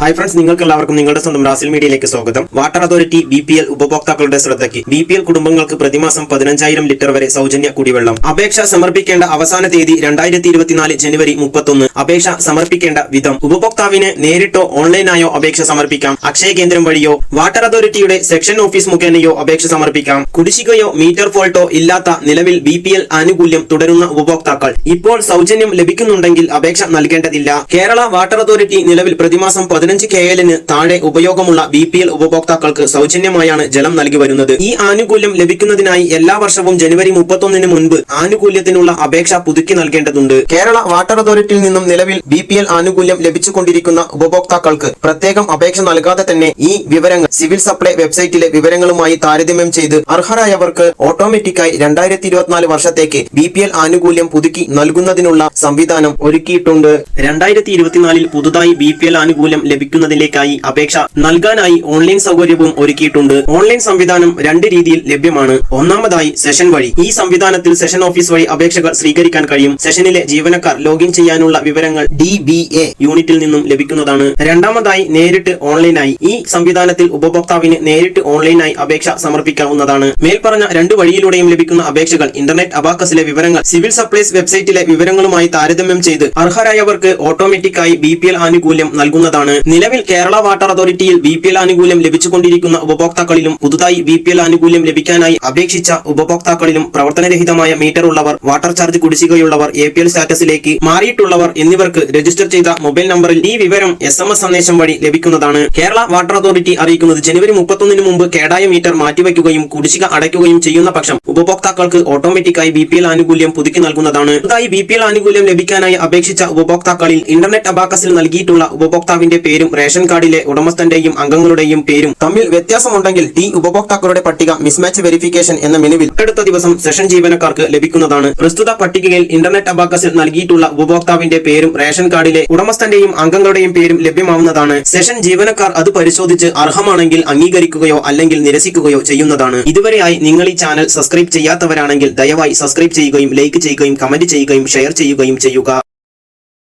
Hi friends നിങ്ങൾക്ക് എല്ലാവർക്കും നിങ്ങളുടെ സ്വന്തം റാസിൽ മീഡിയയിലേക്ക് സ്വാഗതം. Water authority B P L ഉപഭോക്താക്കളുടെ ശ്രദ്ധയ്ക്ക് ബി പി എൽ കുടുംബങ്ങൾക്ക് പ്രതിമാസം പതിനഞ്ചായിരം ലിറ്റർ വരെ സൗജന്യ കുടിവെള്ളം. അപേക്ഷ സമർപ്പിക്കേണ്ട അവസാന തീയതി രണ്ടായിരത്തി ഇരുപത്തിനാല് ജനുവരി മുപ്പത്തൊന്ന്. അപേക്ഷ സമർപ്പിക്കേണ്ട വിധം ഉപഭോക്താവിന് നേരിട്ടോ ഓൺലൈനായോ അപേക്ഷ സമർപ്പിക്കാം. അക്ഷയ കേന്ദ്രം വഴിയോ വാട്ടർ അതോറിറ്റിയുടെ സെക്ഷൻ ഓഫീസ് മുഖേനയോ അപേക്ഷ സമർപ്പിക്കാം. കുടിശ്ശികയോ മീറ്റർ ഫോൾട്ടോ ഇല്ലാത്ത നിലവിൽ ബി പി എൽ ആനുകൂല്യം തുടരുന്ന ഉപഭോക്താക്കൾ ഇപ്പോൾ സൗജന്യം ലഭിക്കുന്നുണ്ടെങ്കിൽ അപേക്ഷ നൽകേണ്ടതില്ല. കേരള വാട്ടർ അതോറിറ്റി നിലവിൽ പ്രതിമാസം പതിനഞ്ച് കെ എല്ലിന് താഴെ ഉപയോഗമുള്ള ബി പി എൽ ഉപഭോക്താക്കൾക്ക് സൗജന്യമായാണ് ജലം നൽകി വരുന്നത്. ഈ ആനുകൂല്യം ലഭിക്കുന്നതിനായി എല്ലാ വർഷവും ജനുവരി മുപ്പത്തൊന്നിന് മുൻപ് ആനുകൂല്യത്തിനുള്ള അപേക്ഷ പുതുക്കി നൽകേണ്ടതുണ്ട്. കേരള വാട്ടർ അതോറിറ്റിയിൽ നിന്നും നിലവിൽ ബി പി എൽ ആനുകൂല്യം ലഭിച്ചുകൊണ്ടിരിക്കുന്ന ഉപഭോക്താക്കൾക്ക് പ്രത്യേകം അപേക്ഷ നൽകാതെ തന്നെ ഈ വിവരങ്ങൾ സിവിൽ സപ്ലൈ വെബ്സൈറ്റിലെ വിവരങ്ങളുമായി താരതമ്യം ചെയ്ത് അർഹരായവർക്ക് ഓട്ടോമാറ്റിക്കായി രണ്ടായിരത്തി ഇരുപത്തിനാല് വർഷത്തേക്ക് ബി പി എൽ ആനുകൂല്യം പുതുക്കി നൽകുന്നതിനുള്ള സംവിധാനം ഒരുക്കിയിട്ടുണ്ട്. രണ്ടായിരത്തി ഇരുപത്തിനാലിൽ പുതുതായി ബി പി എൽ ആനുകൂല്യം ലഭിക്കുന്നതിലേക്കായി അപേക്ഷ നൽകാനായി ഓൺലൈൻ സൗകര്യവും ഒരുക്കിയിട്ടുണ്ട്. ഓൺലൈൻ സംവിധാനം രണ്ട് രീതിയിൽ ലഭ്യമാണ്. ഒന്നാമതായി സെഷൻ വഴി. ഈ സംവിധാനത്തിൽ സെഷൻ ഓഫീസ് വഴി അപേക്ഷകൾ സ്വീകരിക്കാൻ കഴിയും. സെഷനിലെ ജീവനക്കാർ ലോഗിൻ ചെയ്യാനുള്ള വിവരങ്ങൾ ഡി ബി എ യൂണിറ്റിൽ നിന്നും ലഭിക്കുന്നതാണ്. രണ്ടാമതായി നേരിട്ട് ഓൺലൈനായി. ഈ സംവിധാനത്തിൽ ഉപഭോക്താവിന് നേരിട്ട് ഓൺലൈനായി അപേക്ഷ സമർപ്പിക്കാവുന്നതാണ്. മേൽപ്പറഞ്ഞ രണ്ട് വഴിയിലൂടെയും ലഭിക്കുന്ന അപേക്ഷകൾ ഇന്റർനെറ്റ് അബാക്കസിലെ വിവരങ്ങൾ സിവിൽ സപ്ലൈസ് വെബ്സൈറ്റിലെ വിവരങ്ങളുമായി താരതമ്യം ചെയ്ത് അർഹരായവർക്ക് ഓട്ടോമാറ്റിക്കായി ബി പി എൽ ആനുകൂല്യം നൽകുന്നതാണ്. നിലവിൽ കേരള വാട്ടർ അതോറിറ്റിയിൽ ബി പി എൽ ആനുകൂല്യം ലഭിച്ചുകൊണ്ടിരിക്കുന്ന ഉപഭോക്താക്കളിലും പുതുതായി ബി പി എൽ ആനുകൂല്യം ലഭിക്കാനായി അപേക്ഷിച്ച ഉപഭോക്താക്കളിലും പ്രവർത്തനരഹിതമായ മീറ്റർ ഉള്ളവർ വാട്ടർ ചാർജ് കുടിശ്ശികയുള്ളവർ എ പി എൽ സ്റ്റാറ്റസിലേക്ക് മാറിയിട്ടുള്ളവർ എന്നിവർക്ക് രജിസ്റ്റർ ചെയ്ത മൊബൈൽ നമ്പറിൽ ഈ വിവരം എസ് എം എസ് സന്ദേശം വഴി ലഭിക്കുന്നതാണ്. കേരള വാട്ടർ അതോറിറ്റി അറിയിക്കുന്നത് ജനുവരി മുപ്പത്തൊന്നിന് മുമ്പ് കേടായ മീറ്റർ മാറ്റിവെക്കുകയും കുടിശ്ശിക അടയ്ക്കുകയും ചെയ്യുന്ന പക്ഷം ഉപഭോക്താക്കൾക്ക് ഓട്ടോമാറ്റിക്കായി ബി പി എൽ ആനുകൂല്യം പുതുക്കി നൽകുന്നതാണ്. പുതുതായി ബി പി എൽ ആനുകൂല്യം ലഭിക്കാനായി അപേക്ഷിച്ച ഉപഭോക്താക്കളിൽ ഇന്റർനെറ്റ് അബാക്കസിൽ നൽകിയിട്ടുള്ള ഉപഭോക്താവിന്റെ പേരും റേഷൻ കാർഡിലെ ഉടമസ്ഥന്റെയും അംഗങ്ങളുടെയും പേരും തമ്മിൽ വ്യത്യാസമുണ്ടെങ്കിൽ ടി ഉപഭോക്താക്കളുടെ പട്ടിക മിസ്മാച്ച് വെരിഫിക്കേഷൻ എന്ന മെനുവിൽ അടുത്ത ദിവസം സെഷൻ ജീവനക്കാർക്ക് ലഭിക്കുന്നതാണ്. പ്രസ്തുത പട്ടികയിൽ ഇന്റർനെറ്റ് അബാക്കസിൽ നൽകിയിട്ടുള്ള ഉപഭോക്താവിന്റെ പേരും റേഷൻ കാർഡിലെ ഉടമസ്ഥന്റെയും അംഗങ്ങളുടെയും പേരും ലഭ്യമാവുന്നതാണ്. സെഷൻ ജീവനക്കാർ അത് പരിശോധിച്ച് അർഹമാണെങ്കിൽ അംഗീകരിക്കുകയോ അല്ലെങ്കിൽ നിരസിക്കുകയോ ചെയ്യുന്നതാണ്. ഇതുവരെയായി നിങ്ങൾ ഈ ചാനൽ സബ്സ്ക്രൈബ് ചെയ്യാത്തവരാണെങ്കിൽ ദയവായി സബ്സ്ക്രൈബ് ചെയ്യുകയും ലൈക്ക് ചെയ്യുകയും കമന്റ് ചെയ്യുകയും ഷെയർ ചെയ്യുകയും ചെയ്യുക.